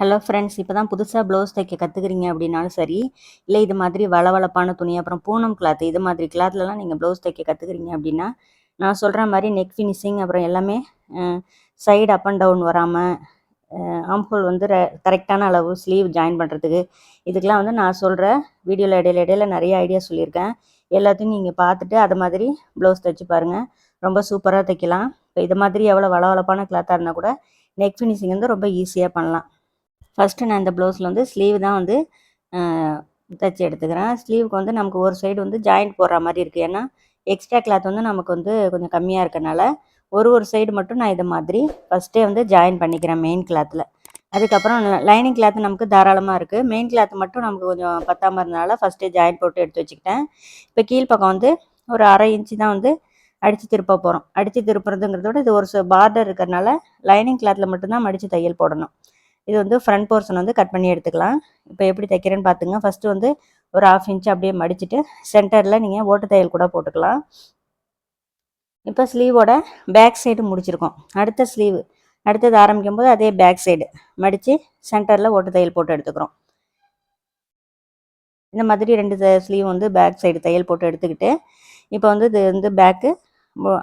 Hello friends இப்போ தான் புதுசாக ப்ளவுஸ் தைக்க கற்றுக்குறீங்க அப்படின்னாலும் சரி இல்லை இது மாதிரி வளவளப்பான துணி அப்புறம் பூனம் கிளாத் இது மாதிரி கிளாத்லலாம் நீங்கள் ப்ளவுஸ் தைக்க கற்றுக்குறீங்க அப்படின்னா நான் சொல்கிற மாதிரி நெக் ஃபினிஷிங் அப்புறம் எல்லாமே சைடு அப் அண்ட் டவுன் வராமல் ஆம்ஹோல் வந்து கரெக்டான அளவு ஸ்லீவ் ஜாயின் பண்ணுறதுக்கு இதுக்கெலாம் வந்து நான் சொல்கிற வீடியோவில் இடையில இடையில நிறைய ஐடியா சொல்லியிருக்கேன். எல்லாத்தையும் நீங்கள் பார்த்துட்டு அது மாதிரி ப்ளவுஸ் தைச்சு பாருங்கள் ரொம்ப சூப்பராக தைக்கலாம். இப்போ இது மாதிரி எவ்வளோ வளவளப்பான கிளாத்தாக இருந்தால் கூட நெக் ஃபினிஷிங் வந்து ரொம்ப ஈஸியாக பண்ணலாம். ஃபஸ்ட்டு நான் இந்த ப்ளவுஸில் வந்து ஸ்லீவ் தான் வந்து தைச்சி எடுத்துக்கிறேன். ஸ்லீவுக்கு வந்து நமக்கு ஒரு சைடு வந்து ஜாயிண்ட் போடுற மாதிரி இருக்குது ஏன்னா எக்ஸ்ட்ரா கிளாத் வந்து நமக்கு வந்து கொஞ்சம் கம்மியாக இருக்கனால ஒரு ஒரு சைடு மட்டும் நான் இதை மாதிரி ஃபஸ்ட்டே வந்து ஜாயின் பண்ணிக்கிறேன் மெயின் கிளாத்தில் அதுக்கப்புறம் லைனிங் கிளாத் நமக்கு தாராளமாக இருக்குது மெயின் கிளாத் மட்டும் நமக்கு கொஞ்சம் பத்தாமல் இருந்தனால ஃபஸ்ட்டே ஜாயின் போட்டு எடுத்து வச்சுக்கிட்டேன். இப்போ கீழ்ப்பக்கம் வந்து ஒரு அரை இன்ச்சு தான் வந்து அடித்து திருப்ப போகிறோம் அடித்து திருப்புறதுங்கிறத விட இது ஒரு பார்டர் இருக்கிறனால லைனிங் கிளாத்தில் மட்டும்தான் மடித்து தையல் போடணும். இது வந்து ஃப்ரண்ட் போர்ஷன் வந்து கட் பண்ணி எடுத்துக்கலாம். இப்போ எப்படி தைக்கிறேன்னு பார்த்துங்க ஃபஸ்ட்டு வந்து ஒரு ஆஃப் இன்ச் அப்படியே மடிச்சுட்டு சென்டரில் நீங்கள் ஓட்டு தையல் கூட போட்டுக்கலாம். இப்போ ஸ்லீவோட பேக் சைடு முடிச்சிருக்கோம். அடுத்த ஸ்லீவ் அடுத்தது ஆரம்பிக்கும் போது அதே பேக் சைடு மடித்து சென்டரில் ஓட்டு தையல் போட்டு எடுத்துக்கிறோம். இந்த மாதிரி ரெண்டு ஸ்லீவ் வந்து பேக் சைடு தையல் போட்டு எடுத்துக்கிட்டு இப்போ வந்து இது வந்து பேக்கு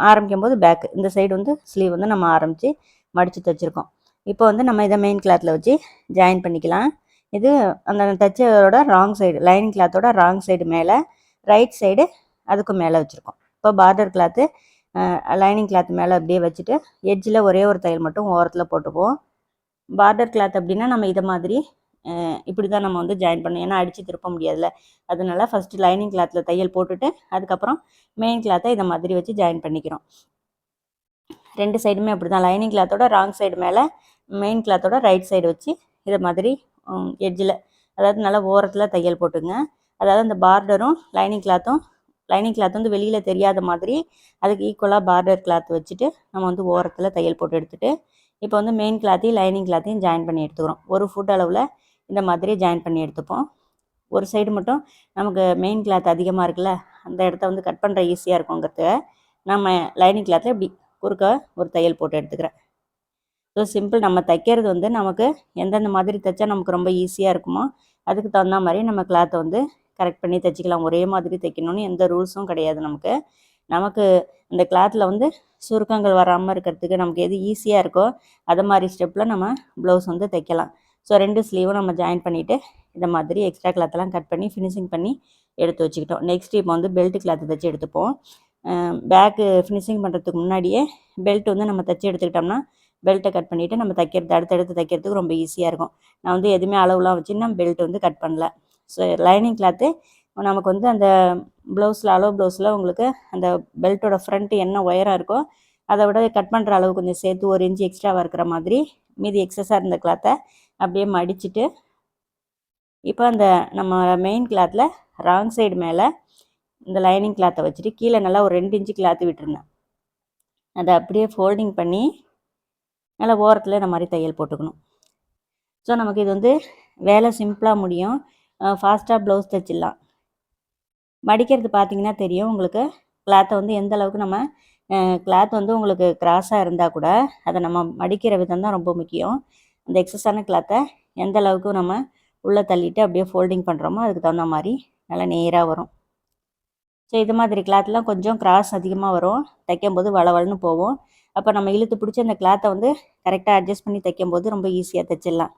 ஆரம்பிக்கும் போது பேக்கு இந்த சைடு வந்து ஸ்லீவ் வந்து நம்ம ஆரம்பித்து மடித்து தைச்சிருக்கோம். இப்போ வந்து நம்ம இதை மெயின் கிளாத்தில் வச்சு ஜாயின் பண்ணிக்கலாம். இது அந்த தைச்சதோட ராங் சைடு லைனிங் கிளாத்தோட ராங் சைடு மேலே ரைட் சைடு அதுக்கும் மேலே வச்சுருக்கோம். இப்போ பார்டர் கிளாத்து லைனிங் கிளாத் மேலே அப்படியே வச்சுட்டு எட்ஜில் ஒரே ஒரு தையல் மட்டும் ஓரத்தில் போட்டுக்குவோம். பார்டர் கிளாத் அப்படின்னா நம்ம இதை மாதிரி இப்படி தான் நம்ம வந்து ஜாயின் பண்ணணும். ஏன்னா அடித்து திருப்ப முடியாதுல்ல. அதனால ஃபஸ்ட்டு லைனிங் கிளாத்தில் தையல் போட்டுட்டு அதுக்கப்புறம் மெயின் கிளாத்தை இதை மாதிரி வச்சு ஜாயின் பண்ணிக்கிறோம். ரெண்டு சைடுமே அப்படி தான் லைனிங் கிளாத்தோட ராங் சைடு மேலே மெயின் கிளாத்தோட ரைட் சைடு வச்சு இதை மாதிரி எட்ஜில் அதாவது நல்லா ஓரத்தில் தையல் போட்டுங்க. அதாவது அந்த பார்டரும் லைனிங் கிளாத்தும் லைனிங் கிளாத் வந்து வெளியில் தெரியாத மாதிரி அதுக்கு ஈக்குவலாக பார்டர் கிளாத் வச்சுட்டு நம்ம வந்து ஓரத்தில் தையல் போட்டு எடுத்துகிட்டு இப்போ வந்து மெயின் கிளாத்தையும் லைனிங் கிளாத்தையும் ஜாயின் பண்ணி எடுத்துக்கிறோம். ஒரு ஃபுட் அளவில் இந்த மாதிரி ஜாயின் பண்ணி எடுத்துப்போம். ஒரு சைடு மட்டும் நமக்கு மெயின் கிளாத் அதிகமாக இருக்குல்ல அந்த இடத்த வந்து கட் பண்ணுற ஈஸியாக இருக்குங்கிறது நம்ம லைனிங் கிளாத்தில் இப்படி குறுக்க ஒரு தையல் போட்டு எடுத்துக்கிறேன். ஸோ சிம்பிள் நம்ம தைக்கிறது வந்து நமக்கு எந்தெந்த மாதிரி தைச்சா நமக்கு ரொம்ப ஈஸியாக இருக்குமோ அதுக்கு தகுந்த மாதிரி நம்ம கிளாத்தை வந்து கரெக்ட் பண்ணி தைச்சிக்கலாம். ஒரே மாதிரி தைக்கணும்னு எந்த ரூல்ஸும் கிடையாது நமக்கு. நமக்கு இந்த கிளாத்தில் வந்து சுருக்கங்கள் வராமல் இருக்கிறதுக்கு நமக்கு எது ஈஸியாக இருக்கோ அது மாதிரி ஸ்டெப்பில் நம்ம ப்ளவுஸ் வந்து தைக்கலாம். ஸோ ரெண்டு ஸ்லீவும் நம்ம ஜாயின் பண்ணிவிட்டு இந்த மாதிரி எக்ஸ்ட்ரா கிளாத்தெல்லாம் கட் பண்ணி ஃபினிஷிங் பண்ணி எடுத்து வச்சுக்கிட்டோம். நெக்ஸ்ட் இப்போ வந்து பெல்ட் கிளாத்தை தைச்சி எடுத்துப்போம். பேக்கு ஃபினிஷிங் பண்ணுறதுக்கு முன்னாடியே பெல்ட் வந்து நம்ம தைச்சி எடுத்துக்கிட்டோம்னா பெல்ட்டை கட் பண்ணிவிட்டு நம்ம தைக்கிறது அடுத்தடுத்து தைக்கிறதுக்கு ரொம்ப ஈஸியாக இருக்கும். நான் வந்து எதுவுமே அளவுலாம் வச்சு நான் பெல்ட் வந்து கட் பண்ணல. ஸோ லைனிங் கிளாத்து நமக்கு வந்து அந்த ப்ளவுஸில் அளவு ப்ளவுஸில் உங்களுக்கு அந்த பெல்ட்டோட ஃப்ரண்ட்டு என்ன ஒயராக இருக்கோ அதை விட கட் பண்ணுற அளவு கொஞ்சம் சேர்த்து ஒரு இன்ச்சு எக்ஸ்ட்ராவாக இருக்கிற மாதிரி மீதி எக்ஸஸாக இருந்த கிளாத்தை அப்படியே மடிச்சுட்டு இப்போ அந்த நம்ம மெயின் கிளாத்தில் ராங் சைடு மேலே இந்த லைனிங் கிளாத்தை வச்சுட்டு கீழே நல்லா ஒரு ரெண்டு இன்ச்சு கிளாத்து விட்டுருந்தேன். அதை அப்படியே ஃபோல்டிங் பண்ணி நல்லா ஓரத்தில் இந்த மாதிரி தையல் போட்டுக்கணும். ஸோ நமக்கு இது வந்து வேலை சிம்பிளாக முடியும். ஃபாஸ்ட்டாக ப்ளவுஸ் தைச்சிடலாம். மடிக்கிறது பார்த்திங்கன்னா தெரியும். உங்களுக்கு கிளாத்தை வந்து எந்த அளவுக்கு நம்ம கிளாத் வந்து உங்களுக்கு கிராஸாக இருந்தால் கூட அதை நம்ம மடிக்கிற விதம் தான் ரொம்ப முக்கியம். அந்த எக்ஸஸான கிளாத்தை எந்த அளவுக்கு நம்ம உள்ளே தள்ளிட்டு அப்படியே ஃபோல்டிங் பண்ணுறோமோ அதுக்கு தகுந்த மாதிரி நல்லா நேராக வரும். ஸோ இது மாதிரி கிளாத்லாம் கொஞ்சம் கிராஸ் அதிகமாக வரும். தைக்கும்போது வளவளன்னு போவோம் அப்போ நம்ம இழுத்து பிடிச்சி அந்த கிளாத்தை வந்து கரெக்டாக அட்ஜஸ்ட் பண்ணி தைக்கும்போது ரொம்ப ஈஸியாக தைச்சிடலாம்.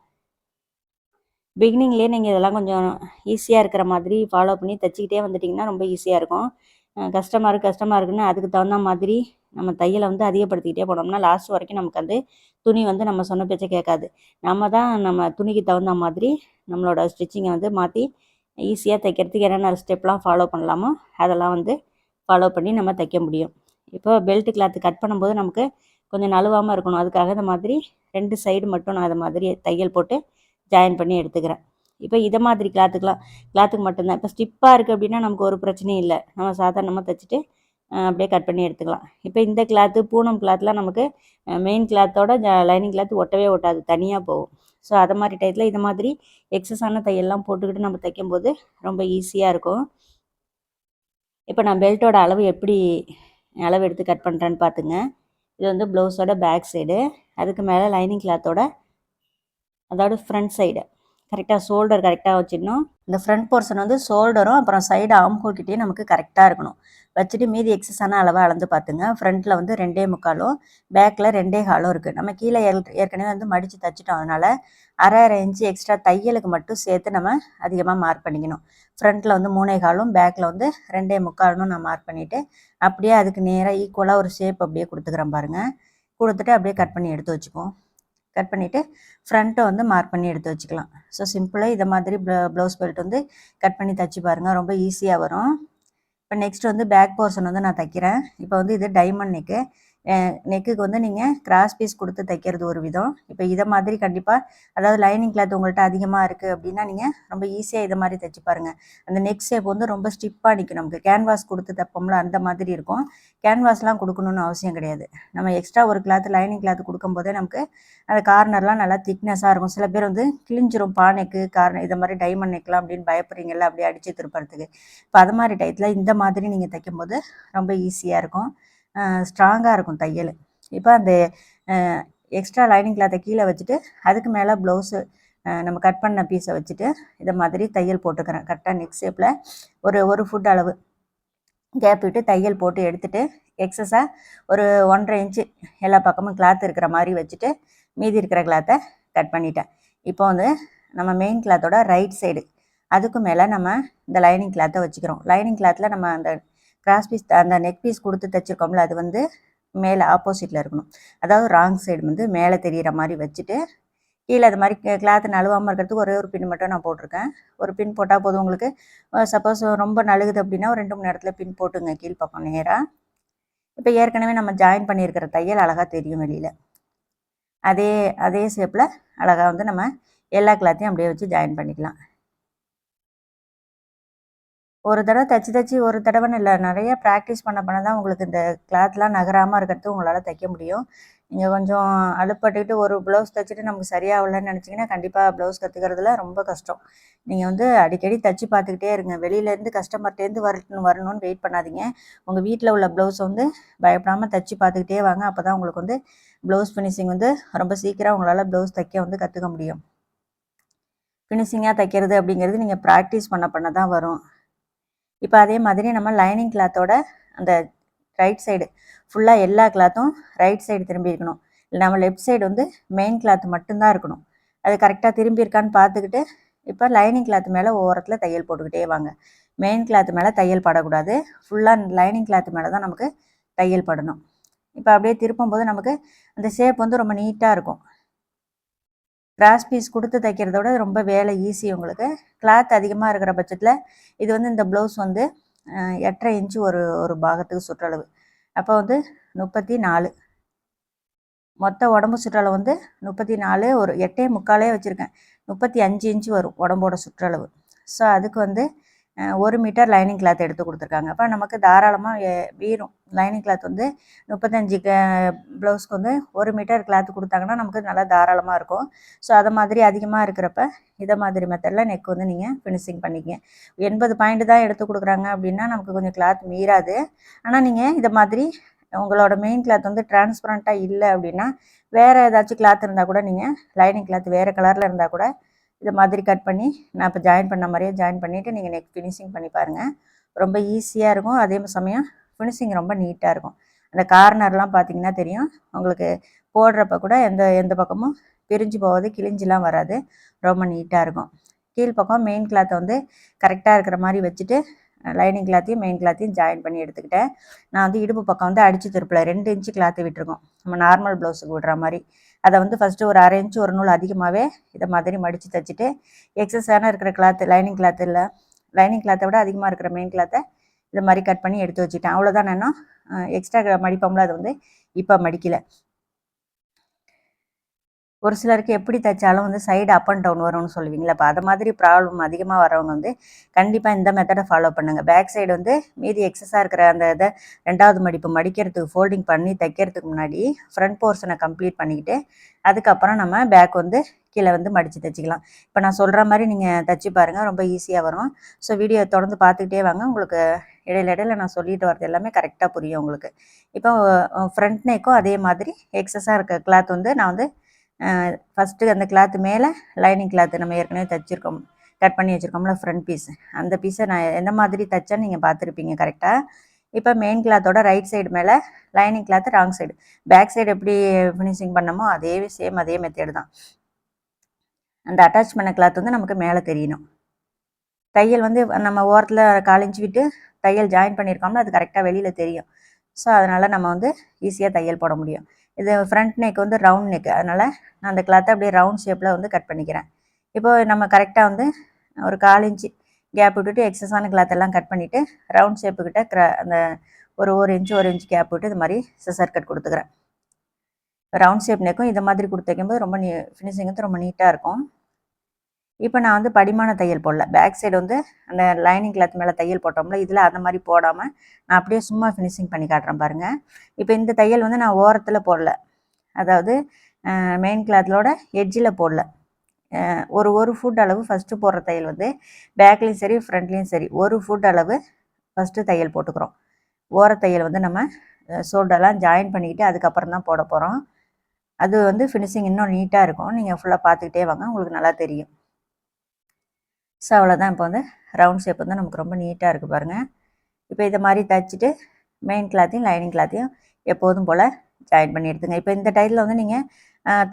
பிகினிங்லேயே நீங்கள் இதெல்லாம் கொஞ்சம் ஈஸியாக இருக்கிற மாதிரி ஃபாலோ பண்ணி தைச்சிக்கிட்டே வந்துட்டிங்கன்னா ரொம்ப ஈஸியாக இருக்கும். கஷ்டமாக இருக்குது கஷ்டமாக இருக்குன்னு அதுக்கு தகுந்த மாதிரி நம்ம தையலை வந்து அதிகப்படுத்திக்கிட்டே போனோம்னா லாஸ்ட் வரைக்கும் நமக்கு வந்து துணி வந்து நம்ம சொன்ன பேச்சை கேட்காது. நம்ம தான் நம்ம துணிக்கு தகுந்த மாதிரி நம்மளோட ஸ்டிச்சிங்கை வந்து மாற்றி ஈஸியாக தைக்கிறதுக்கு என்னென்ன ஸ்டெப்லாம் ஃபாலோ பண்ணலாமோ அதெல்லாம் வந்து ஃபாலோ பண்ணி நம்ம தைக்க முடியும். இப்போ பெல்ட் கிளாத்து கட் பண்ணும்போது நமக்கு கொஞ்சம் நழுவாமல் இருக்கணும். அதுக்காக இந்த மாதிரி ரெண்டு சைடு மட்டும் நான் அதை மாதிரி தையல் போட்டு ஜாயின் பண்ணி எடுத்துக்கிறேன். இப்போ இதை மாதிரி கிளாத்துக்கெலாம் கிளாத்துக்கு மட்டும்தான். இப்போ ஸ்டிப்பாக இருக்குது அப்படின்னா நமக்கு ஒரு பிரச்சனையும் இல்லை. நம்ம சாதாரணமாக தைச்சிட்டு அப்படியே கட் பண்ணி எடுத்துக்கலாம். இப்போ இந்த கிளாத்து பூனம் கிளாத்லாம் நமக்கு மெயின் கிளாத்தோட லைனிங் கிளாத் ஒட்டவே ஒட்டாது. தனியாக போகும். ஸோ அதை மாதிரி டயத்தில் இது மாதிரி எக்ஸஸான தையல்லாம் போட்டுக்கிட்டு நம்ம தைக்கும்போது ரொம்ப ஈஸியாக இருக்கும். இப்போ நான் பெல்ட்டோட அளவு எப்படி அளவு எடுத்து கட் பண்ணுறேன்னு பார்த்துங்க இது வந்து ப்ளவுஸோட பேக் சைடு அதுக்கு மேலே லைனிங் கிளாத்தோட அதோட ஃப்ரண்ட் சைடு கரெக்டாக ஷோல்டர் கரெக்டாக வச்சிடணும். இந்த ஃப்ரண்ட் போர்ஷன் வந்து ஷோல்டரும் அப்புறம் சைடு ஆம்கோக்கிட்டேயும் நமக்கு கரெக்டாக இருக்கணும். வச்சுட்டு மீதி எக்ஸஸான அளவாக அளந்து பார்த்துங்க ஃப்ரண்ட்டில் வந்து ரெண்டே முக்காலும் பேக்கில் ரெண்டே காலும் இருக்குது நம்ம கீழே ஏற்கனவே வந்து மடித்து தச்சுட்டோம். அதனால் அரை அரை இன்ச்சு எக்ஸ்ட்ரா தையலுக்கு மட்டும் சேர்த்து நம்ம அதிகமாக மார்க் பண்ணிக்கணும். ஃப்ரண்ட்டில் வந்து மூணே காலும் பேக்கில் வந்து ரெண்டே முக்காலும் நான் மார்க் பண்ணிவிட்டு அப்படியே அதுக்கு நேராக ஈக்குவலாக ஒரு ஷேப் அப்படியே கொடுத்துக்கிறேன் பாருங்கள் கொடுத்துட்டு அப்படியே கட் பண்ணி எடுத்து வச்சுப்போம் கட் பண்ணிவிட்டு ஃப்ரண்ட்டை வந்து மார்க் பண்ணி எடுத்து வச்சுக்கலாம். ஸோ சிம்பிளாக இதை மாதிரி ப்ளவுஸ் பெல்ட் வந்து கட் பண்ணி தைச்சி பாருங்கள் ரொம்ப ஈஸியாக வரும். இப்போ நெக்ஸ்ட் வந்து பேக் போர்ஷன் வந்து நான் தைக்கிறேன். இப்போ வந்து இது டைமண்ட் நெக்கு நெக்குக்கு வந்து நீங்கள் கிராஸ் பீஸ் கொடுத்து தைக்கிறது ஒரு விதம். இப்போ இதை மாதிரி கண்டிப்பாக அதாவது லைனிங் கிளாத் உங்கள்கிட்ட அதிகமாக இருக்குது அப்படின்னா நீங்கள் ரொம்ப ஈஸியாக இதை மாதிரி தைச்சி பாருங்கள் அந்த நெக் ஷேப் வந்து ரொம்ப ஸ்டிப்பாக நிற்கும் நமக்கு கேன்வாஸ் கொடுத்து தைப்போம்ல அந்த மாதிரி இருக்கும். கேன்வாஸ்லாம் கொடுக்கணுன்னு அவசியம் கிடையாது. நம்ம எக்ஸ்ட்ரா ஒரு கிளாத் லைனிங் கிளாத் கொடுக்கும்போதே நமக்கு அந்த கார்னர்லாம் நல்லா திக்னஸாக இருக்கும். சில பேர் வந்து கிழிஞ்சிரும் பானைக்கு கார்னர் இதை மாதிரி டைமண்ட் நெக்லாம் அப்படின்னு பயப்படுறீங்கல்ல அப்படியே அடித்து திருப்பறதுக்கு. இப்போ அது மாதிரி டயத்தில் இந்த மாதிரி நீங்கள் தைக்கும்போது ரொம்ப ஈஸியாக இருக்கும். ஸ்ட்ராங்காக இருக்கும் தையல். இப்போ அந்த எக்ஸ்ட்ரா லைனிங் கிளாத்தை கீழே வச்சுட்டு அதுக்கு மேலே ப்ளவுஸு நம்ம கட் பண்ண பீஸை வச்சுட்டு இதை மாதிரி தையல் போட்டுக்கிறேன். கரெக்டாக நெக் ஷேப்பில் ஒரு ஒரு ஃபுட் அளவு. கேப் விட்டு தையல் போட்டு எடுத்துகிட்டு எக்ஸஸாக ஒரு ஒன்றரை இன்ச்சு எல்லா பக்கமும் கிளாத் இருக்கிற மாதிரி வச்சுட்டு மீதி இருக்கிற கிளாத்தை கட் பண்ணிட்டேன். இப்போ வந்து நம்ம மெயின் கிளாத்தோட ரைட் சைடு அதுக்கு மேலே நம்ம இந்த லைனிங் கிளாத்தை வச்சுக்கிறோம். லைனிங் கிளாத்தில் நம்ம அந்த கிராஸ் பீஸ் அந்த நெக் பீஸ் கொடுத்து தைச்சிருக்கோம்ல அது வந்து மேலே ஆப்போசிட்டில் இருக்கணும். அதாவது ராங் சைடு வந்து மேலே தெரிகிற மாதிரி வச்சுட்டு கீழே அது மாதிரி கிளாத்து நழுவாமல் இருக்கிறதுக்கு ஒரே ஒரு பின் மட்டும் நான் போட்டிருக்கேன். ஒரு பின் போட்டால் போதும் உங்களுக்கு. சப்போஸ் ரொம்ப நழுகுது அப்படின்னா ஒரு ரெண்டு மணி நேரத்தில் பின் போட்டுங்க கீழ் பக்கம் நேராக இப்போ ஏற்கனவே நம்ம ஜாயின் பண்ணியிருக்கிற தையல் அழகாக தெரியும் வெளியில். அதே அதே ஷேப்பில் அழகாக வந்து நம்ம எல்லா கிளாத்தையும் அப்படியே வச்சு ஜாயின் பண்ணிக்கலாம். ஒரு தடவை தச்சு தச்சு ஒரு தடவைன்னு இல்லை. நிறைய ப்ராக்டிஸ் பண்ண பண்ண தான் உங்களுக்கு இந்த கிளாத்லாம் நகராமல் இருக்கிறது உங்களால் தைக்க முடியும். நீங்கள் கொஞ்சம் அழுப்பட்டுக்கிட்டு ஒரு ப்ளவுஸ் தைச்சிட்டு நமக்கு சரியாகலன்னு நினச்சிங்கன்னா கண்டிப்பாக ப்ளவுஸ் கற்றுக்கிறதுல ரொம்ப கஷ்டம். நீங்கள் வந்து அடிக்கடி தைச்சி பார்த்துக்கிட்டே இருங்க. வெளியிலேருந்து கஸ்டமர்கிட்டேருந்து வரணும் வரணும்னு வெயிட் பண்ணாதீங்க. உங்கள் வீட்டில் உள்ள ப்ளவுஸ் வந்து பயப்படாமல் தைச்சி பார்த்துக்கிட்டே வாங்க. அப்போ தான் உங்களுக்கு வந்து ப்ளவுஸ் ஃபினிஷிங் வந்து ரொம்ப சீக்கிரம் உங்களால் ப்ளவுஸ் தைக்க வந்து கற்றுக்க முடியும். ஃபினிஷிங்காக தைக்கிறது அப்படிங்கிறது நீங்கள் ப்ராக்டிஸ் பண்ண பண்ண தான் வரும். இப்போ அதே மாதிரி நம்ம லைனிங் கிளாத்தோட அந்த ரைட் சைடு ஃபுல்லாக எல்லா கிளாத்தும் ரைட் சைடு திரும்பி இருக்கணும். இல்லை நம்ம லெஃப்ட் சைடு வந்து மெயின் கிளாத் மட்டும்தான் இருக்கணும். அது கரெக்டாக திரும்பி இருக்கான்னு பார்த்துக்கிட்டு இப்போ லைனிங் கிளாத் மேலே ஓரத்தில் தையல் போட்டுக்கிட்டே வாங்க. மெயின் கிளாத் மேலே தையல் படக்கூடாது. ஃபுல்லாக லைனிங் கிளாத் மேலே தான் நமக்கு தையல் படணும். இப்போ அப்படியே திருப்பும் போது நமக்கு அந்த ஷேப் வந்து ரொம்ப நீட்டாக இருக்கும். கிராஸ் பீஸ் கொடுத்து தைக்கிறத விட ரொம்ப வேலை ஈஸி உங்களுக்கு. கிளாத் அதிகமாக இருக்கிற பட்சத்தில் இது வந்து இந்த ப்ளவுஸ் வந்து எட்டரை இன்ச்சு ஒரு ஒரு பாகத்துக்கு சுற்றளவு. அப்போ வந்து முப்பத்தி நாலு மொத்த உடம்பு சுற்றளவு வந்து முப்பத்தி நாலு ஒரு எட்டே முக்காலே வச்சுருக்கேன். முப்பத்தி அஞ்சு இன்ச்சு வரும் உடம்போட சுற்றளவு. ஸோ அதுக்கு வந்து ஒரு மீட்டர் லைனிங் கிளாத் எடுத்து கொடுத்துருக்காங்க. அப்போ நமக்கு தாராளமாக வீரும். லைனிங் கிளாத் வந்து முப்பத்தஞ்சு ப்ளவுஸ்க்கு வந்து ஒரு மீட்டர் கிளாத் கொடுத்தாங்கன்னா நமக்கு நல்லா தாராளமாக இருக்கும். ஸோ அதை மாதிரி அதிகமாக இருக்கிறப்ப இதை மாதிரி மெத்தடில் நெக் வந்து நீங்கள் ஃபினிஷிங் பண்ணிக்கங்க. எண்பது பாயிண்ட் தான் எடுத்து கொடுக்குறாங்க அப்படின்னா நமக்கு கொஞ்சம் கிளாத் மீறாது. ஆனால் நீங்கள் இதை மாதிரி உங்களோட மெயின் கிளாத் வந்து டிரான்ஸ்பரண்ட்டாக இல்லை அப்படின்னா வேறு ஏதாச்சும் கிளாத் இருந்தால் கூட நீங்கள் லைனிங் கிளாத் வேறு கலரில் இருந்தால் கூட இதை மாதிரி கட் பண்ணி நான் இப்போ ஜாயின் பண்ண மாதிரியே ஜாயின் பண்ணிவிட்டு நீங்கள் நெக் ஃபினிஷிங் பண்ணி பாருங்கள் ரொம்ப ஈஸியாக இருக்கும். அதே சமயம் ஃபினிஷிங் ரொம்ப நீட்டாக இருக்கும். அந்த கார்னர்லாம் பார்த்தீங்கன்னா தெரியும். உங்களுக்கு போடுறப்ப கூட எந்த எந்த பக்கமும் பிரிஞ்சு போகாது கிழிஞ்சிலாம் வராது. ரொம்ப நீட்டாக இருக்கும். கீழ் பக்கம் மெயின் கிளாத்தை வந்து கரெக்டாக இருக்கிற மாதிரி வச்சுட்டு லைனிங் கிளாத்தையும் மெயின் கிளாத்தையும் ஜாயின் பண்ணி எடுத்துக்கிட்டேன். நான் வந்து இடுப்பு பக்கம் வந்து அடித்து திருப்பில். ரெண்டு இன்ச்சு கிளாத்து விட்டுருக்கோம். நம்ம நார்மல் ப்ளவுஸுக்கு விடுற மாதிரி. அதை வந்து ஃபஸ்ட்டு ஒரு அரை இன்ச்சு ஒரு நூல் அதிகமாகவே இதை மாதிரி மடித்து தைச்சிட்டு எக்ஸஸான இருக்கிற கிளாத்து லைனிங் கிளாத்து இல்லை. லைனிங் கிளாத்தை விட அதிகமாக இருக்கிற மெயின் கிளாத்தை இதை மாதிரி கட் பண்ணி எடுத்து வச்சுட்டேன். அவ்வளோதான் நான் எக்ஸ்ட்ரா மடிப்போம்ல அது வந்து இப்போ மடிக்கலை. ஒரு சிலருக்கு எப்படி தைச்சாலும் வந்து சைடு அப் அண்ட் டவுன் வரும்னு சொல்லுவீங்களா அப்போ அது மாதிரி ப்ராப்ளம் அதிகமாக வரவங்க வந்து கண்டிப்பாக இந்த மெத்தடை ஃபாலோ பண்ணுங்கள் பேக் சைடு வந்து மீதி எக்ஸஸாக இருக்கிற அந்த இதை ரெண்டாவது மடிப்பு மடிக்கிறதுக்கு ஃபோல்டிங் பண்ணி தைக்கிறதுக்கு முன்னாடி ஃப்ரண்ட் போர்ஷனை கம்ப்ளீட் பண்ணிக்கிட்டு அதுக்கப்புறம் நம்ம பேக் வந்து கீழே வந்து மடித்து தைச்சிக்கலாம். இப்போ நான் சொல்கிற மாதிரி நீங்கள் தைச்சி பாருங்கள் ரொம்ப ஈஸியாக வரும். ஸோ வீடியோ தொடர்ந்து பார்த்துக்கிட்டே வாங்க. உங்களுக்கு இடையில இடையில நான் சொல்லிட்டு வரது எல்லாமே கரெக்டாக புரியும் உங்களுக்கு. இப்போ ஃப்ரண்ட் நெக்கும் அதே மாதிரி எக்ஸஸாக இருக்க கிளாத் வந்து நான் வந்து ஃபஸ்ட்டு அந்த கிளாத்து மேலே லைனிங் கிளாத்து நம்ம ஏற்கனவே தைச்சிருக்கோம். கட் பண்ணி வச்சுருக்கோம்ல ஃப்ரண்ட் பீஸ் அந்த பீஸை நான் எந்த மாதிரி தைச்சேன்னு நீங்கள் பார்த்துருப்பீங்க கரெக்டாக இப்போ மெயின் கிளாத்தோட ரைட் சைடு மேலே lining cloth wrong side back side எப்படி ஃபினிஷிங் பண்ணமோ அதே சேம் அதே மெத்தேடு தான். அந்த அட்டாச் பண்ண கிளாத் வந்து நமக்கு மேலே தெரியணும். தையல் வந்து நம்ம ஓரத்தில் காலிஞ்சு விட்டு தையல் ஜாயின் பண்ணியிருக்கோம்னா அது கரெக்டாக வெளியில் தெரியும். ஸோ அதனால் நம்ம வந்து ஈஸியாக தையல் போட முடியும். இது ஃப்ரண்ட் நெக் வந்து ரவுண்ட் நெக் அதனால் நான் அந்த கிளாத்தை அப்படியே ரவுண்ட் ஷேப்பில் வந்து கட் பண்ணிக்கிறேன். இப்போ நம்ம கரெக்டாக வந்து ஒரு கால் இன்ச்சு கேப் விட்டுட்டு எக்ஸஸான கிளாத் எல்லாம் கட் பண்ணிவிட்டு ரவுண்ட் ஷேப்புக்கிட்ட க்ர அந்த ஒரு ஒரு இன்ச்சு ஒரு இன்ச் கேப் விட்டு இது மாதிரி சிசர் கட் கொடுத்துக்கிறேன். ரவுண்ட் ஷேப் நெக்கும் இந்த மாதிரி கொடுத்து வைக்கும்போது ரொம்ப நீ ஃபினிஷிங் வந்து ரொம்ப நீட்டாக இருக்கும். இப்போ நான் வந்து படிமான தையல் போடல. பேக் சைடு வந்து அந்த லைனிங் கிளாத் மேலே தையல் போட்டோம்ல இதில் அந்த மாதிரி போடாமல் நான் அப்படியே சும்மா ஃபினிஷிங் பண்ணி காட்டுறேன் பாருங்கள் இப்போ இந்த தையல் வந்து நான் ஓரத்தில் போடல. அதாவது மெயின் கிளாத்தோட எட்ஜில் போடல. ஒரு ஒரு ஃபுட் அளவு ஃபஸ்ட்டு போடுற தையல் வந்து பேக்லேயும் சரி ஃப்ரண்ட்லேயும் சரி ஒரு ஃபுட் அளவு ஃபஸ்ட்டு தையல் போட்டுக்கிறோம். ஓர தையல் வந்து நம்ம சோல்டெல்லாம் ஜாயின் பண்ணிக்கிட்டு அதுக்கப்புறம் தான் போட போகிறோம் அது வந்து ஃபினிஷிங் இன்னும் நீட்டாக இருக்கும். நீங்கள் ஃபுல்லாக பார்த்துக்கிட்டே வாங்க உங்களுக்கு நல்லா தெரியும். ஸோ அவ்வளோதான் இப்போ வந்து ரவுண்ட் ஷேப் வந்து நமக்கு ரொம்ப நீட்டாக இருக்குது பாருங்கள் இப்போ இதை மாதிரி தைச்சிட்டு மெயின் கிளாத்தையும் லைனிங் கிளாத்தையும் எப்போதும் போல் ஜாயின் பண்ணி எடுத்துங்க இப்போ இந்த டைலில் வந்து நீங்கள்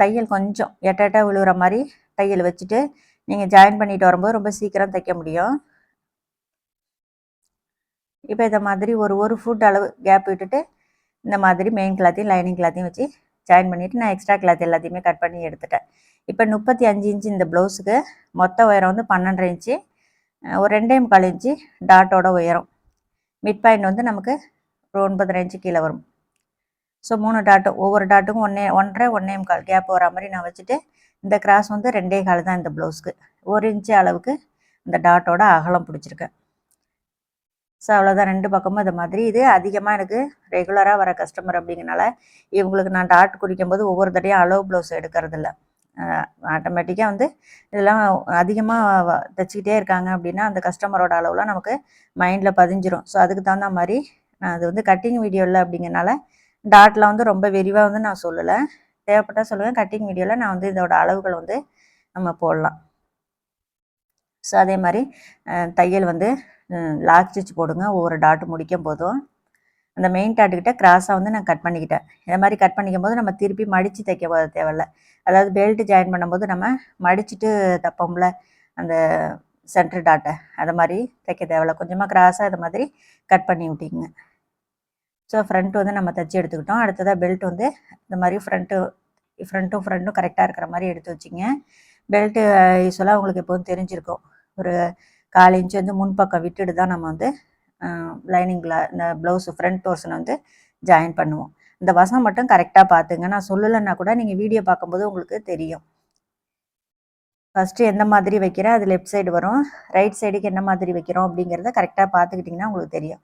தையல் கொஞ்சம் எட்ட எட்ட விழுகிற மாதிரி தையல் வச்சுட்டு நீங்கள் ஜாயின் பண்ணிட்டு வரும்போது ரொம்ப சீக்கிரம் தைக்க முடியும். இப்போ இதை மாதிரி ஒரு ஒரு ஃபுட் அளவு கேப் விட்டுட்டு இந்த மாதிரி மெயின் கிளாத்தையும் லைனிங் கிளாத்தையும் வச்சு ஜாயின் பண்ணிவிட்டு நான் எக்ஸ்ட்ரா கிளாத் எல்லாத்தையுமே கட் பண்ணி எடுத்துட்டேன். இப்போ முப்பத்தி அஞ்சு இன்ச்சு இந்த ப்ளவுஸுக்கு மொத்த உயரம் வந்து பன்னெண்டரை இன்ச்சு ஒரு ரெண்டே முக்கால் இன்ச்சு டாட்டோட உயரம். மிட் பாயிண்ட் வந்து நமக்கு ஒரு ஒன்பதரை இன்ச்சு கீழே வரும். ஸோ மூணு டாட்டும் ஒவ்வொரு டாட்டுக்கும் ஒன்றே ஒன்றரை ஒன்றே முக்கால் கேப் வர மாதிரி நான் வச்சுட்டு இந்த கிராஸ் வந்து ரெண்டே கால் தான் இந்த ப்ளவுஸ்க்கு ஒரு இன்ச்சு அளவுக்கு இந்த டாட்டோட அகலம் பிடிச்சிருக்கேன் ஸோ அவ்வளோதான் ரெண்டு பக்கமும் இது மாதிரி. இது அதிகமாக எனக்கு ரெகுலராக வர கஸ்டமர் அப்படிங்கிறனால இவங்களுக்கு நான் டாட் குடிக்கும் போது ஒவ்வொரு தடையும் அளவு ப்ளவுஸ் எடுக்கிறதில்ல. ஆட்டோமேட்டிக்காக வந்து இதெல்லாம் அதிகமாக தைச்சிக்கிட்டே இருக்காங்க அப்படின்னா அந்த கஸ்டமரோட அளவுலாம் நமக்கு மைண்டில் பதிஞ்சிரும். ஸோ அதுக்கு தகுந்த மாதிரி நான் அது வந்து கட்டிங் வீடியோ இல்லை அப்படிங்கிறனால டாட்டில் வந்து ரொம்ப விரிவாக வந்து நான் சொல்லலை. தேவைப்பட்டால் சொல்லுவேன். கட்டிங் வீடியோவில் நான் வந்து இதோட அளவுகள் வந்து நம்ம போடலாம். ஸோ அதே மாதிரி தையல் வந்து லாக் ஸ்டிச் போடுங்க. ஒவ்வொரு டாட்டு முடிக்கும் போதும். அந்த மெயின் டாட்டுக்கிட்ட கிராஸாக வந்து நான் கட் பண்ணிக்கிட்டேன். இந்த மாதிரி கட் பண்ணிக்கும் போது நம்ம திருப்பி மடித்து தைக்க தேவையில்ல. அதாவது பெல்ட் ஜாயின் பண்ணும்போது நம்ம மடிச்சுட்டு தைப்போம்ல அந்த சென்டர் டாட்டை அதை மாதிரி தைக்க தேவையில்ல. கொஞ்சமாக கிராஸாக இது மாதிரி கட் பண்ணி விட்டிங்க. ஸோ ஃப்ரண்ட் வந்து நம்ம தைச்சி எடுத்துக்கிட்டோம். அடுத்ததாக பெல்ட் வந்து இந்த மாதிரி ஃப்ரண்ட்டு ஃப்ரண்ட்டும் ஃப்ரண்ட்டும் கரெக்டாக இருக்கிற மாதிரி எடுத்து வச்சிங்க. பெல்ட்டு யூஸ்வலாக உங்களுக்கு எப்போதும் தெரிஞ்சிருக்கும். ஒரு கால் இன்ச்சு வந்து முன்பக்கம் விட்டுட்டு தான் நம்ம வந்து லைனிங்கில் இந்த ப்ளவுஸு ஃப்ரண்ட் போர்ஷனை வந்து ஜாயின் பண்ணுவோம். இந்த வசம் மட்டும் கரெக்டாக பார்த்துங்க. நான் சொல்லலைன்னா கூட நீங்கள் வீடியோ பார்க்கும்போது உங்களுக்கு தெரியும். ஃபஸ்ட்டு எந்த மாதிரி வைக்கிறேன்? அது லெஃப்ட் சைடு வரும். ரைட் சைடுக்கு என்ன மாதிரி வைக்கிறோம் அப்படிங்கிறத கரெக்டாக பார்த்துக்கிட்டிங்கன்னா உங்களுக்கு தெரியும்.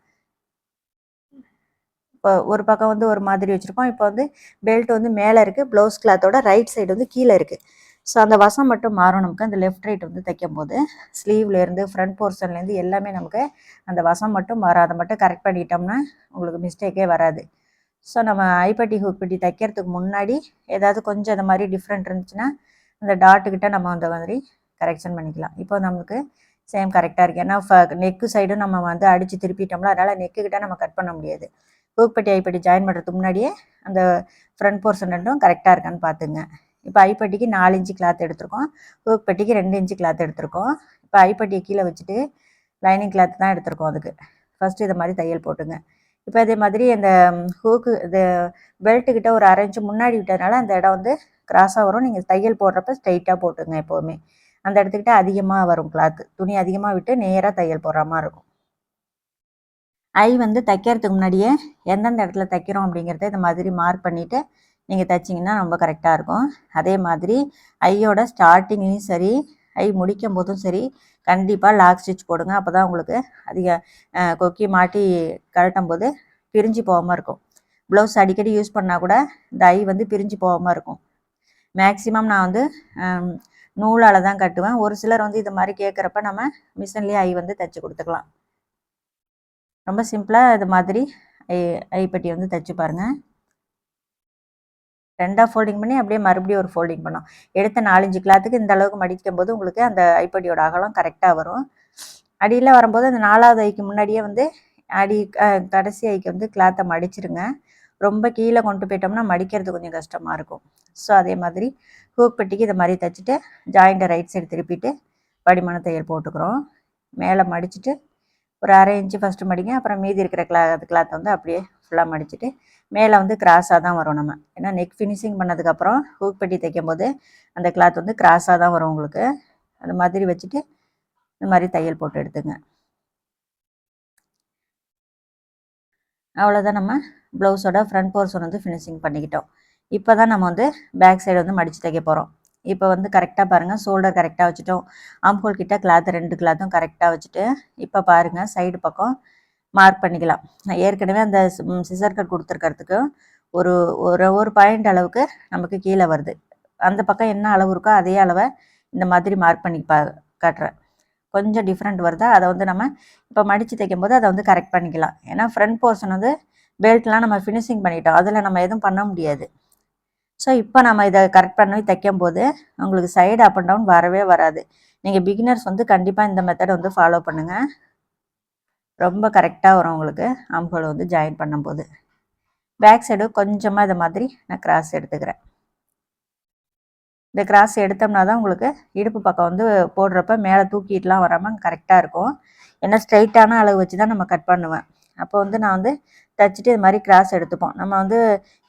இப்போ ஒரு பக்கம் வந்து ஒரு மாதிரி வச்சுருக்கோம். இப்போ வந்து பெல்ட் வந்து மேலே இருக்குது ப்ளவுஸ் கிளாத்தோட ரைட் சைடு வந்து கீழே இருக்குது ஸோ அந்த வசம் மட்டும் மாறும் நமக்கு. அந்த லெஃப்ட் ரைட் வந்து தைக்கும் போது ஸ்லீவ்லேருந்து ஃப்ரண்ட் போர்ஷன்லேருந்து எல்லாமே நமக்கு அந்த வசம் மட்டும் மாறும். அதை மட்டும் கரெக்ட் பண்ணிட்டோம்னா உங்களுக்கு மிஸ்டேக்கே வராது. ஸோ நம்ம ஐப்பட்டி ஹூப்பட்டி தைக்கிறதுக்கு முன்னாடி ஏதாவது கொஞ்சம் அந்த மாதிரி டிஃப்ரெண்ட் இருந்துச்சுன்னா அந்த டாட்டுக்கிட்ட நம்ம அந்த மாதிரி கரெக்ஷன் பண்ணிக்கலாம். இப்போ நமக்கு சேம் கரெக்டாக இருக்குது ஏன்னா நெக்கு சைடும் நம்ம வந்து அடித்து திருப்பிட்டோம்ல அதனால் நெக்குக்கிட்ட நம்ம கட் பண்ண முடியாது. ஹூக்பட்டி ஐப்பட்டி ஜாயின் பண்ணுறதுக்கு முன்னாடியே அந்த ஃப்ரண்ட் போர்ஷன் ரெண்டும் கரெக்டாக இருக்கான்னு பார்த்துங்க. இப்போ ஐப்பட்டிக்கு நாலு இன்ச்சு கிளாத் எடுத்திருக்கோம். ஹூக் பட்டிக்கு ரெண்டு இன்ச்சு கிளாத் எடுத்திருக்கோம். இப்போ ஐப்பட்டியை கீழே வச்சுட்டு லைனிங் கிளாத் தான் எடுத்திருக்கோம் அதுக்கு. ஃபஸ்ட்டு இதை மாதிரி தையல் போட்டுங்க. இப்போ அதே மாதிரி அந்த ஹூக்கு இது பெல்ட்டுக்கிட்ட ஒரு அரை இன்ச்சு முன்னாடி விட்டதுனால அந்த இடம் வந்து கிராஸாக வரும். நீங்கள் தையல் போடுறப்ப ஸ்ட்ரைட்டாக போட்டுங்க எப்போவுமே அந்த இடத்துக்கிட்ட அதிகமாக வரும் கிளாத்து துணி அதிகமாக விட்டு நேராக தையல் போடுற மாதிரி இருக்கும். ஐ வந்து தைக்கிறதுக்கு முன்னாடியே எந்தெந்த இடத்துல தைக்கிறோம் அப்படிங்கிறத இந்த மாதிரி மார்க் பண்ணிவிட்டு நீங்கள் தைச்சிங்கன்னா ரொம்ப கரெக்டாக இருக்கும். அதே மாதிரி ஐயோட ஸ்டார்டிங்லேயும் சரி ஐ முடிக்கும் போதும் சரி கண்டிப்பாக லாக் ஸ்டிச் போடுங்க. அப்போ தான் உங்களுக்கு அதிக கொக்கி மாட்டி கழட்டும் போது பிரிஞ்சு போகாமல் இருக்கும். ப்ளவுஸ் அடிக்கடி யூஸ் பண்ணால் கூட இந்த ஐ வந்து பிரிஞ்சு போகாமல் இருக்கும். மேக்ஸிமம் நான் வந்து நூலால் தான் கட்டுவேன். ஒரு சிலர் வந்து இது மாதிரி கேட்குறப்ப நம்ம மிஷின்லேயே ஐ வந்து தைச்சி கொடுத்துக்கலாம். ரொம்ப சிம்பிளாக இது மாதிரி ஐ ஐப்பட்டி வந்து தைச்சி பாருங்கள் ரெண்டாக ஃபோல்டிங் பண்ணி அப்படியே மறுபடியும் ஒரு ஃபோல்டிங் பண்ணோம். எடுத்த நாலஞ்சு கிளாத்துக்கு இந்த அளவுக்கு மடிக்கும் போது உங்களுக்கு அந்த ஐப்படியோட அகலம் கரெக்டாக வரும். அடியில் வரும்போது அந்த நாலாவது ஐக்கு முன்னாடியே வந்து அடி கடைசி ஐக்கு வந்து கிளாத்தை மடிச்சிருங்க. ரொம்ப கீழே கொண்டு போயிட்டோம்னா மடிக்கிறது கொஞ்சம் கஷ்டமாக இருக்கும். ஸோ அதே மாதிரி ஹூக் பெட்டிக்கு இதை மாதிரி தைச்சிட்டு ஜாயிண்ட்டை ரைட் சைடு திருப்பிட்டு படிமான தையல் போட்டுக்கிறோம். மேலே மடிச்சுட்டு ஒரு அரை இன்ச்சு ஃபஸ்ட்டு மடிங்க. அப்புறம் மீதி இருக்கிற கிளா கிளாத்தை வந்து அப்படியே ஃபுல்லாக மடிச்சுட்டு மேலே வந்து கிராஸாக தான் வரும் நம்ம. ஏன்னா நெக் ஃபினிஷிங் பண்ணதுக்கப்புறம் ஹூக் பெட்டி தைக்கும் போது அந்த கிளாத் வந்து கிராஸாக தான் வரும் உங்களுக்கு. அந்த மாதிரி வச்சுட்டு இந்த மாதிரி தையல் போட்டு எடுத்துங்க. அவ்வளோதான் நம்ம ப்ளவுஸோட ஃப்ரண்ட் போர்ஷன் வந்து ஃபினிஷிங் பண்ணிக்கிட்டோம். இப்போ தான் நம்ம வந்து பேக் சைடு வந்து மடித்து தைக்க போகிறோம் இப்போ வந்து கரெக்டாக பாருங்கள் ஷோல்டர் கரெக்டாக வச்சுட்டோம். ஆம்ஹோல் கிட்ட கிளாத் ரெண்டு கிளாத்தும் கரெக்டாக வச்சுட்டு இப்போ பாருங்கள் சைடு பக்கம் மார்க் பண்ணிக்கலாம். நான் ஏற்கனவே அந்த சிசர் கட் கொடுத்துருக்கிறதுக்கு ஒரு ஒரு ஒரு பாயிண்ட் அளவுக்கு நமக்கு கீழே வருது. அந்த பக்கம் என்ன அளவு இருக்கோ அதே அளவை இந்த மாதிரி மார்க் பண்ணி பா காட்டுறேன். கொஞ்சம் டிஃப்ரெண்ட் வருதா? அதை வந்து நம்ம இப்போ மடித்து தைக்கும் போது அதை வந்து கரெக்ட் பண்ணிக்கலாம். ஏன்னா ஃப்ரண்ட் போர்ஷன் வந்து பெல்ட்லாம் நம்ம ஃபினிஷிங் பண்ணிட்டோம். அதில் நம்ம எதுவும் பண்ண முடியாது. ஸோ இப்போ நம்ம இதை கரெக்ட் பண்ணி தைக்கும் போது உங்களுக்கு சைடு அப் அண்ட் டவுன் வரவே வராது. நீங்கள் பிகினர்ஸ் வந்து கண்டிப்பாக இந்த மெத்தடை வந்து ஃபாலோ பண்ணுங்கள் ரொம்ப கரெக்டாக வரும் உங்களுக்கு. ஆம்ஹோல் வந்து ஜாயின் பண்ணும்போது. பேக் சைடு கொஞ்சமாக இதை மாதிரி நான் கிராஸ் எடுத்துக்கிறேன். இந்த கிராஸ் எடுத்தோம்னா தான் உங்களுக்கு இடுப்பு பக்கம் வந்து போடுறப்ப மேலே தூக்கிட்டுலாம் வராமல் கரெக்டாக இருக்கும். ஏன்னா ஸ்ட்ரைட்டான அளவு வச்சு தான் நம்ம கட் பண்ணுவேன். அப்போ வந்து நான் வந்து தைச்சிட்டு இது மாதிரி கிராஸ் எடுத்துப்போம். நம்ம வந்து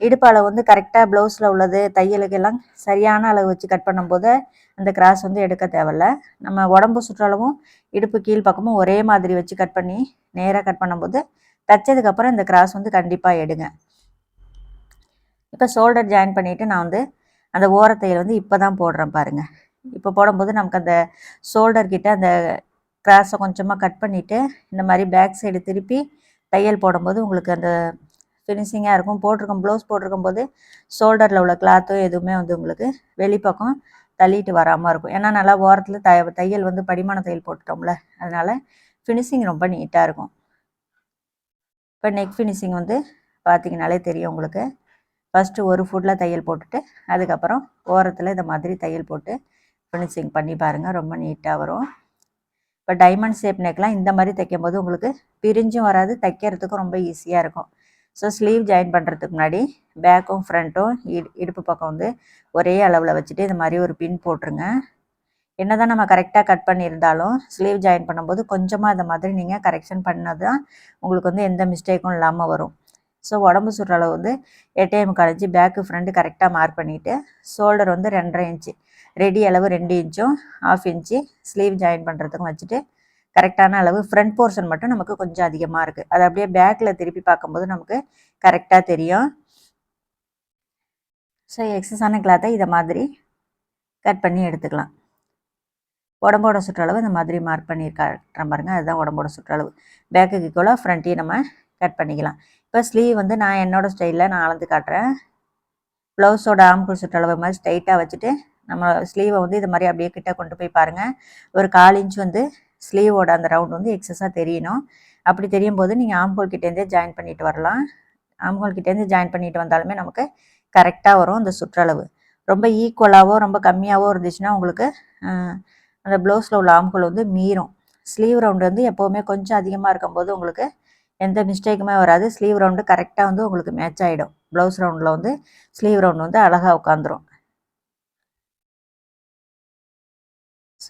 இடுப்பு அளவு வந்து கரெக்டாக ப்ளவுஸில் உள்ளது தையலுக்கு எல்லாம் சரியான அளவு வச்சு கட் பண்ணும்போது அந்த கிராஸ் வந்து எடுக்க தேவையில்ல. நம்ம உடம்பு சுற்றளவும் இடுப்பு கீழ் பக்கமும் ஒரே மாதிரி வச்சு கட் பண்ணி நேராக கட் பண்ணும்போது தைச்சதுக்கப்புறம் இந்த கிராஸ் வந்து கண்டிப்பாக எடுங்க. இப்போ ஷோல்டர் ஜாயின் பண்ணிவிட்டு நான் வந்து அந்த ஓரத்தையில் வந்து இப்போ தான் போடுறேன் பாருங்கள் இப்போ போடும்போது நமக்கு அந்த ஷோல்டர் கிட்ட அந்த கிராஸை கொஞ்சமாக கட் பண்ணிவிட்டு இந்த மாதிரி பேக் சைடு திருப்பி தையல் போடும்போது உங்களுக்கு அந்த ஃபினிஷிங்காக இருக்கும். போட்டிருக்கும் ப்ளவுஸ் போட்டிருக்கும் போது ஷோல்டரில் உள்ள கிளாத்தும் எதுவுமே வந்து உங்களுக்கு வெளிப்பக்கம் தள்ளிட்டு வராமல் இருக்கும். ஏன்னா நல்லா ஓரத்தில் த தையல் வந்து படிமான தையல் போட்டுட்டோம்ல. அதனால் ஃபினிஷிங் ரொம்ப நீட்டாக இருக்கும். இப்போ நெக் ஃபினிஷிங் வந்து பார்த்தீங்கனாலே தெரியும் உங்களுக்கு. ஃபஸ்ட்டு ஒரு ஃபுட்டில் தையல் போட்டுட்டு அதுக்கப்புறம் ஓரத்தில் இந்த மாதிரி தையல் போட்டு ஃபினிஷிங் பண்ணி பாருங்கள் ரொம்ப நீட்டாக வரும். இப்போ டைமண்ட் ஷேப் நெக்லாம் இந்த மாதிரி தைக்கும் போது உங்களுக்கு பிரிஞ்சும் வராது தைக்கிறதுக்கும் ரொம்ப ஈஸியாக இருக்கும். ஸோ ஸ்லீவ் ஜாயின் பண்ணுறதுக்கு முன்னாடி பேக்கும் ஃப்ரண்ட்டும் இடுப்பு பக்கம் வந்து ஒரே அளவில் வச்சுட்டு இந்த மாதிரி ஒரு பின் போட்டுருங்க. என்ன தான் நம்ம கரெக்டாக கட் பண்ணியிருந்தாலும் ஸ்லீவ் ஜாயின் பண்ணும்போது கொஞ்சமாக இந்த மாதிரி நீங்கள் கரெக்ஷன் பண்ணது தான் உங்களுக்கு வந்து எந்த மிஸ்டேக்கும் இல்லாமல் வரும். ஸோ உடம்பு சுடுற அளவு வந்து எட்டேஎம் கழிஞ்சு பேக்கு ஃப்ரண்ட்டு கரெக்டாக மார்க் பண்ணிவிட்டு ஷோல்டர் வந்து ரெண்டரை இன்ச்சு ரெடி அளவு ரெண்டு இன்ச்சும் ஆஃப் இன்ச்சு ஸ்லீவ் ஜாயின் பண்ணுறதுக்கும் வச்சுட்டு கரெக்டான அளவு ஃப்ரண்ட் போர்ஷன் மட்டும் நமக்கு கொஞ்சம் அதிகமாக இருக்குது அது அப்படியே பேக்கில் திருப்பி பார்க்கும்போது நமக்கு கரெக்டாக தெரியும். ஸோ எக்ஸஸான கிளாத்தை இதை மாதிரி கட் பண்ணி எடுத்துக்கலாம். உடம்போட சுற்றளவு இந்த மாதிரி மார்க் பண்ணியிருக்காட்டுற பாருங்க அதுதான் உடம்போட சுற்றளவு. பேக்குக்கு கூட ஃப்ரண்ட்டையும் நம்ம கட் பண்ணிக்கலாம். இப்போ ஸ்லீவ் வந்து நான் என்னோடய ஸ்டைலில் நான் அளந்து காட்டுறேன். ப்ளவுஸோட ஆம்குள் சுற்றளவு மாதிரி ஸ்ட்ரைட்டாக வச்சுட்டு நம்ம ஸ்லீவை வந்து இது மாதிரி அப்படியே கிட்ட கொண்டு போய் பாருங்கள் ஒரு கால் இன்ச் வந்து ஸ்லீவோட அந்த ரவுண்ட் வந்து எக்ஸஸாக தெரியணும். அப்படி தெரியும் போது நீங்கள் ஆம்போல் கிட்டேருந்தே ஜாயின் பண்ணிட்டு வரலாம். ஆம்போல் கிட்டேருந்து ஜாயின் பண்ணிட்டு வந்தாலுமே நமக்கு கரெக்டாக வரும் அந்த சுற்றளவு. ரொம்ப ஈக்குவலாகவோ ரொம்ப கம்மியாகவோ இருந்துச்சுன்னா உங்களுக்கு அந்த ப்ளவுஸில் உள்ள ஆம்ஹோல் வந்து மீறும். ஸ்லீவ் ரவுண்டு வந்து எப்போவுமே கொஞ்சம் அதிகமாக இருக்கும்போது உங்களுக்கு எந்த மிஸ்டேக்குமே வராது. ஸ்லீவ் ரவுண்டு கரெக்டாக வந்து உங்களுக்கு மேட்ச் ஆகிடும் ப்ளவுஸ் ரவுண்டில் வந்து ஸ்லீவ் ரவுண்ட் வந்து அழகாக உட்காந்துரும்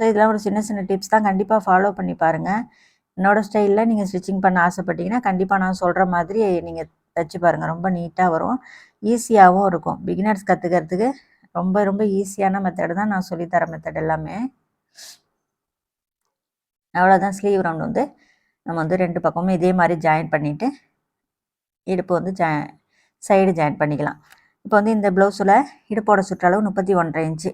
ஸோ இதெல்லாம் ஒரு சின்ன சின்ன டிப்ஸ் தான். கண்டிப்பாக ஃபாலோ பண்ணி பாருங்கள் என்னோடய ஸ்டைலில் நீங்கள் ஸ்டிச்சிங் பண்ண ஆசைப்பட்டீங்கன்னா கண்டிப்பாக நான் சொல்கிற மாதிரி நீங்கள் தைச்சி பாருங்கள் ரொம்ப நீட்டாக வரும். ஈஸியாகவும் இருக்கும். பிகினர்ஸ் கற்றுக்கிறதுக்கு ரொம்ப ரொம்ப ஈஸியான மெத்தடு தான் நான் சொல்லித்தர மெத்தட் எல்லாமே. அவ்வளோதான் ஸ்லீவ் ரவுண்ட் வந்து நம்ம வந்து ரெண்டு பக்கமும் இதே மாதிரி ஜாயின் பண்ணிவிட்டு இடுப்பு வந்து ஜா சைடு ஜாயின் பண்ணிக்கலாம். இப்போ வந்து இந்த ப்ளவுஸில் இடுப்போட சுற்றளவு முப்பத்தி ஒன்றரை இன்ச்சு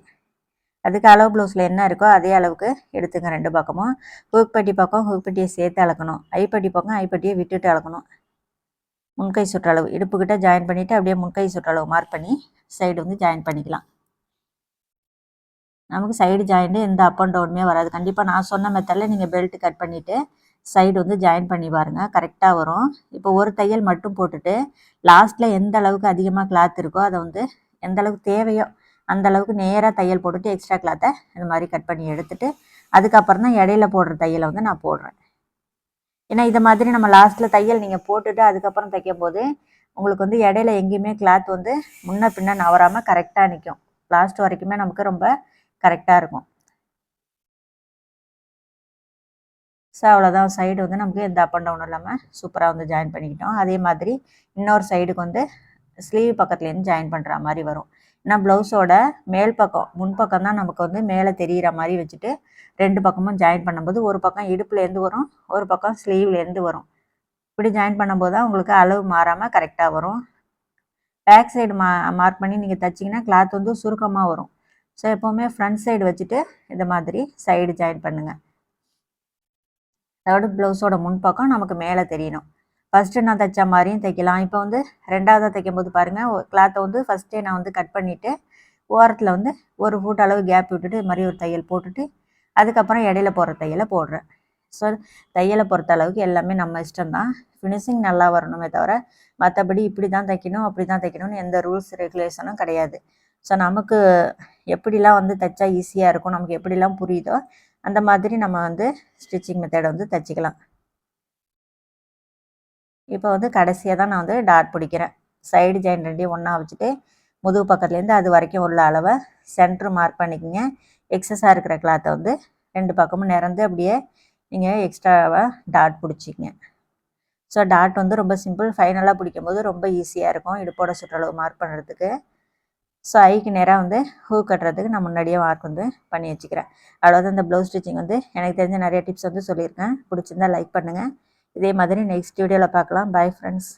அதுக்கு அளவு ப்ளவுஸில் என்ன இருக்கோ அதே அளவுக்கு எடுத்துங்க ரெண்டு பக்கமும். ஹூக்பட்டி பக்கம் ஹூக்பட்டியை சேர்த்து அளக்கணும் ஐப்பட்டி பக்கம் ஐப்பட்டியை விட்டுட்டு அளக்கணும் முன்கை சுற்றளவு இடுப்புக்கிட்ட ஜாயின் பண்ணிவிட்டு அப்படியே முன்கை சுற்றளவு மார்க் பண்ணி சைடு வந்து ஜாயின் பண்ணிக்கலாம். நமக்கு சைடு ஜாயிண்ட்டு எந்த அப் அண்ட் டவுனுமே வராது. கண்டிப்பாக நான் சொன்ன மெத்தடில் நீங்கள் பெல்ட் கட் பண்ணிவிட்டு சைடு வந்து ஜாயின் பண்ணி பாருங்கள் கரெக்டாக வரும். இப்போ ஒரு தையல் மட்டும் போட்டுட்டு லாஸ்ட்டில் எந்த அளவுக்கு அதிகமாக கிளாத் இருக்கோ அதை வந்து எந்த அளவுக்கு தேவையோ அந்த அளவுக்கு நேராக தையல் போட்டுட்டு எக்ஸ்ட்ரா கிளாத்தை இந்த மாதிரி கட் பண்ணி எடுத்துட்டு அதுக்கப்புறம் தான் இடையில போடுற தையலை வந்து நான் போடுறேன். ஏன்னா இதை மாதிரி நம்ம லாஸ்ட்டில் தையல் நீங்கள் போட்டுட்டு அதுக்கப்புறம் தைக்கும் போது உங்களுக்கு வந்து இடையில எங்கேயுமே கிளாத் வந்து முன்ன பின்ன நவராமல் கரெக்டாக நிற்கும் லாஸ்ட் வரைக்குமே நமக்கு ரொம்ப கரெக்டாக இருக்கும். ஸோ அவ்வளோதான் சைடு வந்து நமக்கு எந்த அப் அண்ட் டவுனும் இல்லாமல் சூப்பராக வந்து ஜாயின் பண்ணிக்கிட்டோம். அதே மாதிரி இன்னொரு சைடுக்கு வந்து ஸ்லீவ் பக்கத்துலேருந்து ஜாயின் பண்ணுற மாதிரி வரும். ஏன்னா ப்ளவுஸோட மேல் பக்கம் முன்பக்கம் தான் நமக்கு வந்து மேலே தெரிகிற மாதிரி வச்சுட்டு ரெண்டு பக்கமும் ஜாயின் பண்ணும்போது ஒரு பக்கம் இடுப்புலேருந்து வரும் ஒரு பக்கம் ஸ்லீவ்லேருந்து வரும். இப்படி ஜாயின் பண்ணும்போது தான் உங்களுக்கு அளவு மாறாமல் கரெக்டாக வரும். பேக் சைடு மா மார்க் பண்ணி நீங்கள் தைச்சிங்கன்னா கிளாத் வந்து சுருக்கமாக வரும். ஸோ எப்போவுமே ஃப்ரண்ட் சைடு வச்சுட்டு இந்த மாதிரி சைடு ஜாயின் பண்ணுங்கள் அதாவது ப்ளவுஸோட முன்பக்கம் நமக்கு மேலே தெரியணும். ஃபஸ்ட்டு நான் தைச்ச மாதிரியும் தைக்கலாம். இப்போ வந்து ரெண்டாவதாக தைக்கும் போது பாருங்கள் கிளாத்தை வந்து ஃபஸ்ட்டே நான் வந்து கட் பண்ணிவிட்டு ஓரத்தில் வந்து ஒரு ஃபுட் அளவு கேப் விட்டுட்டு இது மாதிரி ஒரு தையல் போட்டுட்டு அதுக்கப்புறம் இடையில போடுற தையலை போடுறேன். ஸோ தையலை பொறுத்த அளவுக்கு எல்லாமே நம்ம இஷ்டம்தான். ஃபினிஷிங் நல்லா வரணுமே தவிர மற்றபடி இப்படி தான் தைக்கணும் அப்படி தான் தைக்கணும்னு எந்த ரூல்ஸ் ரெகுலேஷனும் கிடையாது. ஸோ நமக்கு எப்படிலாம் வந்து தைச்சா ஈஸியாக இருக்கும் நமக்கு எப்படிலாம் புரியுதோ அந்த மாதிரி நம்ம வந்து ஸ்டிச்சிங் மெத்தடை வந்து தைச்சிக்கலாம். இப்போ வந்து கடைசியாக தான் நான் வந்து டாட் பிடிக்கிறேன். சைடு ஜாயின் ரெண்டையும் ஒன்றா வச்சுட்டு முதுகு பக்கத்துலேருந்து அது வரைக்கும் உள்ள அளவை சென்ட்ரு மார்க் பண்ணிக்கோங்க. எக்ஸஸாக இருக்கிற கிளாத்தை வந்து ரெண்டு பக்கமும் நிறந்து அப்படியே நீங்கள் எக்ஸ்ட்ராவாக டாட் பிடிச்சிங்க ஸோ டாட் வந்து ரொம்ப சிம்பிள் ஃபைனலாக பிடிக்கும்போது ரொம்ப ஈஸியாக இருக்கும். இடுப்போட சுற்றளவு மார்க் பண்ணுறதுக்கு ஸோ ஐக்கு நேராக வந்து ஹூ கட்டுறதுக்கு நான் முன்னாடியே மார்க் வந்து பண்ணி வச்சுக்கிறேன். அவ்வளோதான் இந்த ப்ளவுஸ் ஸ்டிச்சிங் வந்து எனக்கு தெரிஞ்ச நிறைய டிப்ஸ் வந்து சொல்லியிருக்கேன். பிடிச்சிருந்தா லைக் பண்ணுங்கள் இதே மாதிரி நெக்ஸ்ட் வீடியோவில் பார்க்கலாம். Bye friends